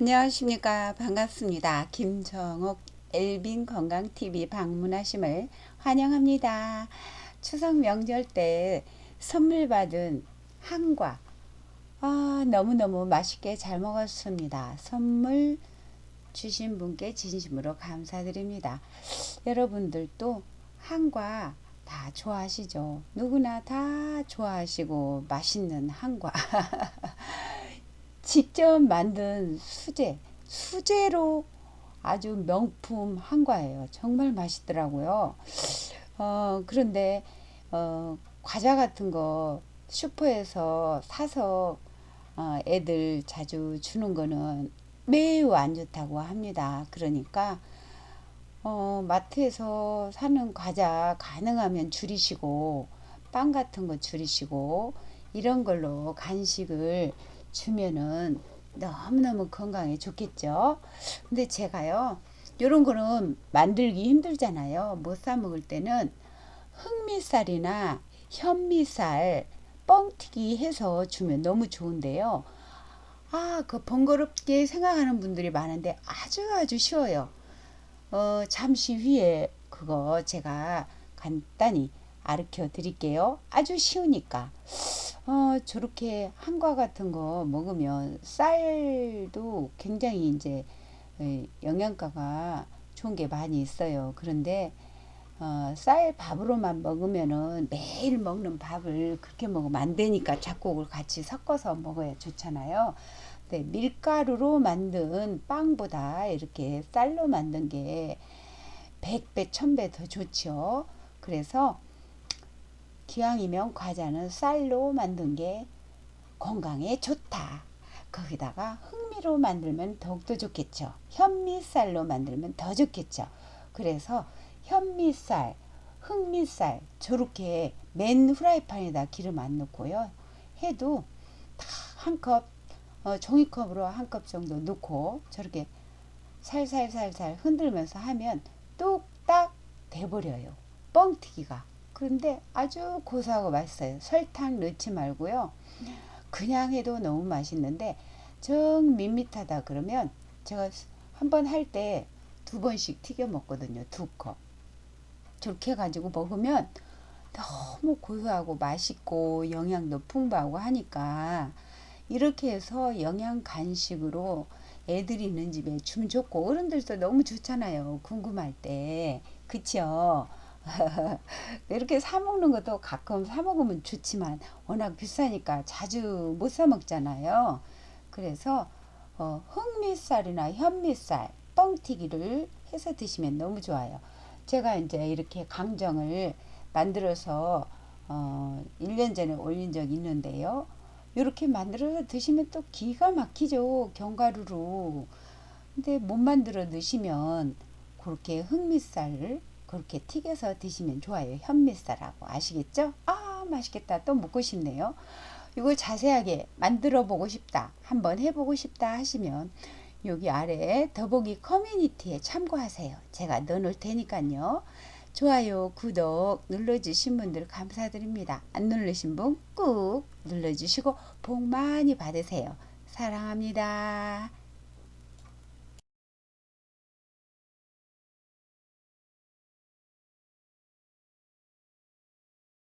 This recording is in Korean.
안녕하십니까. 반갑습니다. 김정옥 엘빈 건강TV 방문하심을 환영합니다. 추석 명절 때 선물 받은 한과 아, 너무너무 맛있게 잘 먹었습니다. 선물 주신 분께 진심으로 감사드립니다. 여러분들도 한과 다 좋아하시죠? 누구나 다 좋아하시고 맛있는 한과 직접 만든 수제, 수제로 아주 명품 한과예요. 정말 맛있더라고요. 어, 그런데, 어, 과자 같은 거 슈퍼에서 사서 어, 애들 자주 주는 거는 매우 안 좋다고 합니다. 그러니까, 어, 마트에서 사는 과자 가능하면 줄이시고, 빵 같은 거 줄이시고, 이런 걸로 간식을 주면은 너무너무 건강에 좋겠죠. 근데 제가요, 요런 거는 만들기 힘들잖아요. 못 사 먹을 때는 흑미쌀이나 현미쌀 뻥튀기 해서 주면 너무 좋은데요. 아, 그 번거롭게 생각하는 분들이 많은데 아주 아주 쉬워요. 어, 잠시 후에 그거 제가 간단히 가르쳐 드릴게요. 아주 쉬우니까. 어, 저렇게 한과 같은 거 먹으면 쌀도 굉장히 이제 영양가가 좋은 게 많이 있어요. 그런데 어, 쌀 밥으로만 먹으면은 매일 먹는 밥을 그렇게 먹으면 안 되니까 작곡을 같이 섞어서 먹어야 좋잖아요. 네, 밀가루로 만든 빵보다 이렇게 쌀로 만든 게 100배, 1000배 더 좋죠. 그래서 기왕이면 과자는 쌀로 만든 게 건강에 좋다. 거기다가 흑미로 만들면 더욱더 좋겠죠. 현미쌀로 만들면 더 좋겠죠. 그래서 현미쌀, 흑미쌀 저렇게 맨 후라이팬에다 기름 안 넣고요. 해도 한 컵, 어, 종이컵으로 한 컵 정도 넣고 저렇게 살살살살 흔들면서 하면 뚝딱 돼버려요. 뻥튀기가. 그런데 아주 고소하고 맛있어요. 설탕 넣지 말고요. 그냥 해도 너무 맛있는데 정 밋밋하다 그러면 제가 한 번 할 때 두 번씩 튀겨 먹거든요. 두 컵. 저렇게 해가지고 먹으면 너무 고소하고 맛있고 영양도 풍부하고 하니까 이렇게 해서 영양 간식으로 애들이 있는 집에 주면 좋고 어른들도 너무 좋잖아요. 궁금할 때. 그쵸? 이렇게 사 먹는 것도 가끔 사 먹으면 좋지만 워낙 비싸니까 자주 못 사 먹잖아요. 그래서 어, 흑미쌀이나 현미쌀 뻥튀기를 해서 드시면 너무 좋아요. 제가 이제 이렇게 강정을 만들어서 어, 1년 전에 올린 적 있는데요. 이렇게 만들어서 드시면 또 기가 막히죠. 견과류로. 근데 못 만들어 드시면 그렇게 흑미쌀을 그렇게 튀겨서 드시면 좋아요. 현미쌀하고 아시겠죠? 아 맛있겠다. 또 먹고 싶네요. 이거 자세하게 만들어 보고 싶다. 한번 해보고 싶다 하시면 여기 아래 더보기 커뮤니티에 참고하세요. 제가 넣어놓을 테니까요. 좋아요, 구독 눌러주신 분들 감사드립니다. 안 누르신 분 꾹 눌러주시고 복 많이 받으세요. 사랑합니다.